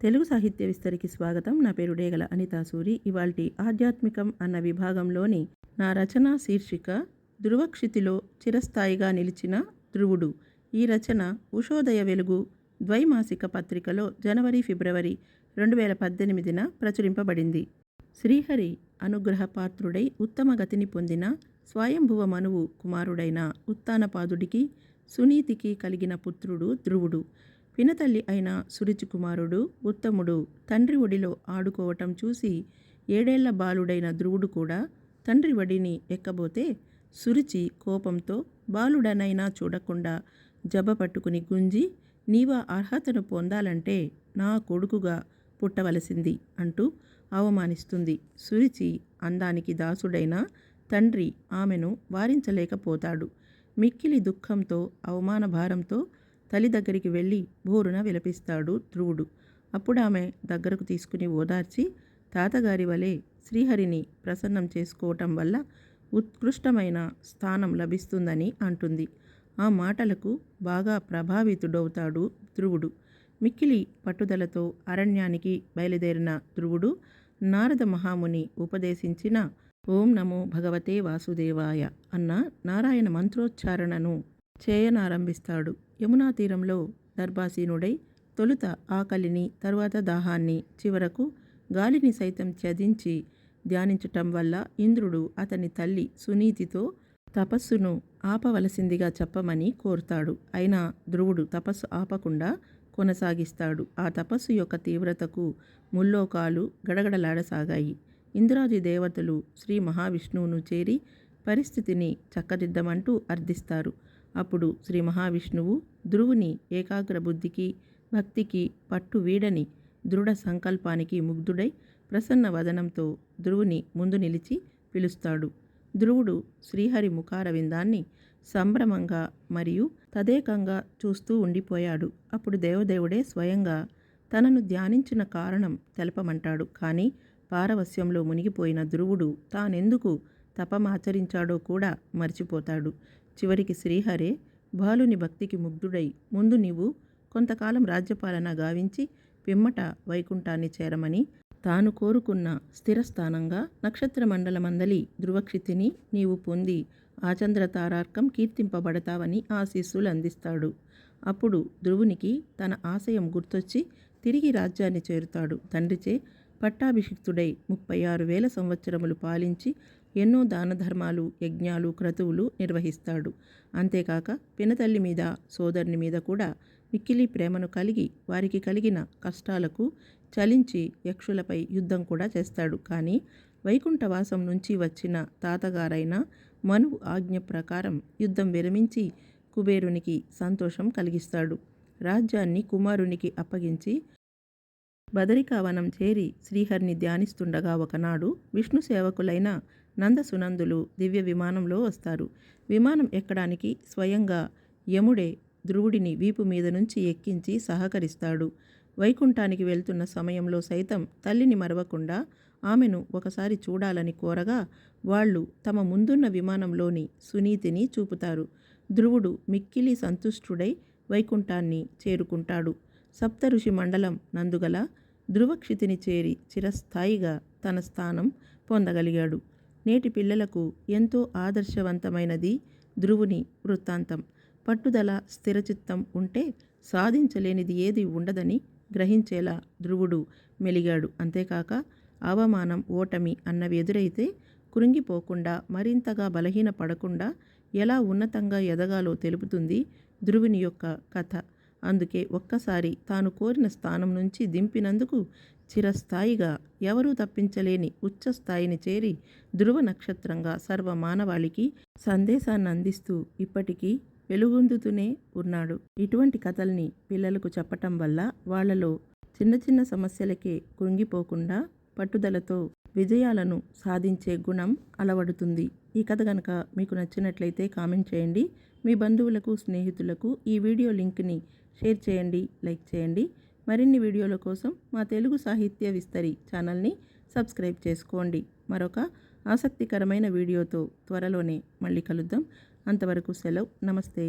తెలుగు సాహిత్య విస్తరికి స్వాగతం. నా పేరు డేగల అనితాసూరి ఇవాల్టి ఆధ్యాత్మికం అన్న విభాగంలోని నా రచన శీర్షిక ధృవక్షితిలో చిరస్థాయిగా నిలిచిన ధ్రువుడు. ఈ రచన ఉషోదయ వెలుగు ద్వైమాసిక పత్రికలో జనవరి ఫిబ్రవరి రెండు వేల పద్దెనిమిదిన ప్రచురింపబడింది. శ్రీహరి అనుగ్రహపాత్రుడై ఉత్తమ గతిని పొందిన స్వయంభువ మనువు కుమారుడైన ఉత్తానపాదుడికి సునీతికి కలిగిన పుత్రుడు ధ్రువుడు. పినతల్లి అయిన సురుచి కుమారుడు ఉత్తముడు తండ్రి ఒడిలో ఆడుకోవటం చూసి ఏడేళ్ళ బాలుడైన ధ్రువుడు కూడా తండ్రి వడిని ఎక్కబోతే సురుచి కోపంతో బాలుడనైనా చూడకుండా జబ పట్టుకుని గుంజి నీవా అర్హతను పొందాలంటే నా కొడుకుగా పుట్టవలసింది అంటూ అవమానిస్తుంది. సురిచి అందానికి దాసుడైన తండ్రి ఆమెను వారించలేకపోతాడు. మిక్కిలి దుఃఖంతో అవమాన భారంతో తల్లి దగ్గరికి వెళ్ళి బోరున విలపిస్తాడు ధ్రువుడు. అప్పుడు ఆమె దగ్గరకు తీసుకుని ఓదార్చి తాతగారి వలె శ్రీహరిని ప్రసన్నం చేసుకోవటం వల్ల ఉత్కృష్టమైన స్థానం లభిస్తుందని అంటుంది. ఆ మాటలకు బాగా ప్రభావితుడవుతాడు ధ్రువుడు. మిక్కిలి పట్టుదలతో అరణ్యానికి బయలుదేరిన ధ్రువుడు నారద మహాముని ఉపదేశించిన ఓం నమో భగవతే వాసుదేవాయ అన్న నారాయణ మంత్రోచ్చారణను చేయనారంభిస్తాడు. యమునా తీరంలో దర్భాసీనుడై తొలుత ఆకలిని తరువాత దాహాన్ని చివరకు గాలిని సైతం త్యజించి ధ్యానించటం వల్ల ఇంద్రుడు అతని తల్లి సునీతితో తపస్సును ఆపవలసిందిగా చెప్పమని కోరుతాడు. అయినా ధ్రువుడు తపస్సు ఆపకుండా కొనసాగిస్తాడు. ఆ తపస్సు యొక్క తీవ్రతకు ముల్లోకాలు గడగడలాడసాగాయి. ఇంద్రాది దేవతలు శ్రీ మహావిష్ణువును చేరి పరిస్థితిని చక్కదిద్దమంటూ అర్థిస్తారు. అప్పుడు శ్రీ మహావిష్ణువు ధ్రువుని ఏకాగ్ర బుద్ధికి భక్తికి పట్టు వీడని దృఢ సంకల్పానికి ముగ్ధుడై ప్రసన్న వదనంతో ధ్రువుని ముందు నిలిచి పిలుస్తాడు. ధ్రువుడు శ్రీహరి ముఖారవిందాన్ని సంభ్రమంగా మరియు తదేకంగా చూస్తూ ఉండిపోయాడు. అప్పుడు దేవదేవుడే స్వయంగా తనను ధ్యానించిన కారణం తెలపమంటాడు. కానీ పారవస్యంలో మునిగిపోయిన ధ్రువుడు తానెందుకు తపమాచరించాడో కూడా మర్చిపోతాడు. చివరికి శ్రీహరే బాలుని భక్తికి ముగ్ధుడై ముందు నీవు కొంతకాలం రాజ్యపాలన గావించి పిమ్మట వైకుంఠాన్ని చేరమని తాను కోరుకున్న స్థిరస్థానంగా నక్షత్ర మండలమందలి ధ్రువక్షితిని నీవు పొంది ఆచంద్ర తారార్కం కీర్తింపబడతావని ఆశీస్సులు అందిస్తాడు. అప్పుడు ధ్రువునికి తన ఆశయం గుర్తొచ్చి తిరిగి రాజ్యాన్ని చేరుతాడు. తండ్రిచే పట్టాభిషిక్తుడై ముప్పై ఆరు వేల సంవత్సరములు పాలించి ఎన్నో దాన ధర్మాలు యజ్ఞాలు క్రతువులు నిర్వహిస్తాడు. అంతేకాక పినతల్లి మీద సోదరుని మీద కూడా మిక్కిలి ప్రేమను కలిగి వారికి కలిగిన కష్టాలకు చలించి యక్షులపై యుద్ధం కూడా చేస్తాడు. కానీ వైకుంఠవాసం నుంచి వచ్చిన తాతగారైన మనువు ఆజ్ఞ ప్రకారం యుద్ధం విరమించి కుబేరునికి సంతోషం కలిగిస్తాడు. రాజ్యాన్ని కుమారునికి అప్పగించి బదరికావనం చేరి శ్రీహరిని ధ్యానిస్తుండగా ఒకనాడు విష్ణు సేవకులైన నందసునందులు దివ్య విమానంలో వస్తారు. విమానం ఎక్కడానికి స్వయంగా యముడే ధ్రువుడిని వీపు మీద నుంచి ఎక్కించి సహకరిస్తాడు. వైకుంఠానికి వెళ్తున్న సమయంలో సైతం తల్లిని మరవకుండా ఆమెను ఒకసారి చూడాలని కోరగా వాళ్ళు తమ ముందున్న విమానంలోని సునీతిని చూపుతారు. ధ్రువుడు మిక్కిలి సంతుష్టుడై వైకుంఠాన్ని చేరుకుంటాడు. సప్తఋషి మండలం నందుగల ధ్రువక్షితిని చేరి చిరస్థాయిగా తన స్థానం పొందగలిగాడు. నేటి పిల్లలకు ఎంతో ఆదర్శవంతమైనది ధ్రువుని వృత్తాంతం. పట్టుదల స్థిరచిత్తం ఉంటే సాధించలేనిది ఏది ఉండదని గ్రహించేలా ధ్రువుడు మెలిగాడు. అంతేకాక అవమానం ఓటమి అన్నవి ఎదురైతే కృంగిపోకుండా మరింతగా బలహీన పడకుండా ఎలా ఉన్నతంగా ఎదగాలో తెలుపుతుంది ధ్రువుని యొక్క కథ. అందుకే ఒక్కసారి తాను కోరిన స్థానం నుంచి దింపినందుకు చిరస్థాయిగా ఎవరూ తప్పించలేని ఉచ్చ స్థాయిని చేరి ధ్రువ నక్షత్రంగా సర్వ మానవాళికి సందేశాన్ని అందిస్తూ ఇప్పటికీ వెలుగొందుతూనే ఉన్నాడు. ఇటువంటి కథల్ని పిల్లలకు చెప్పటం వల్ల వాళ్ళలో చిన్న చిన్న సమస్యలకే కృంగిపోకుండా పట్టుదలతో విజయాలను సాధించే గుణం అలవడుతుంది. ఈ కథ కనుక మీకు నచ్చినట్లయితే కామెంట్ చేయండి. మీ బంధువులకు స్నేహితులకు ఈ వీడియో లింక్ని షేర్ చేయండి లైక్ చేయండి. మరిన్ని వీడియోల కోసం మా తెలుగు సాహిత్య విస్తరి ఛానల్ని సబ్స్క్రైబ్ చేసుకోండి. మరొక ఆసక్తికరమైన వీడియోతో త్వరలోనే మళ్ళీ కలుద్దాం. అంతవరకు సెలవు. నమస్తే.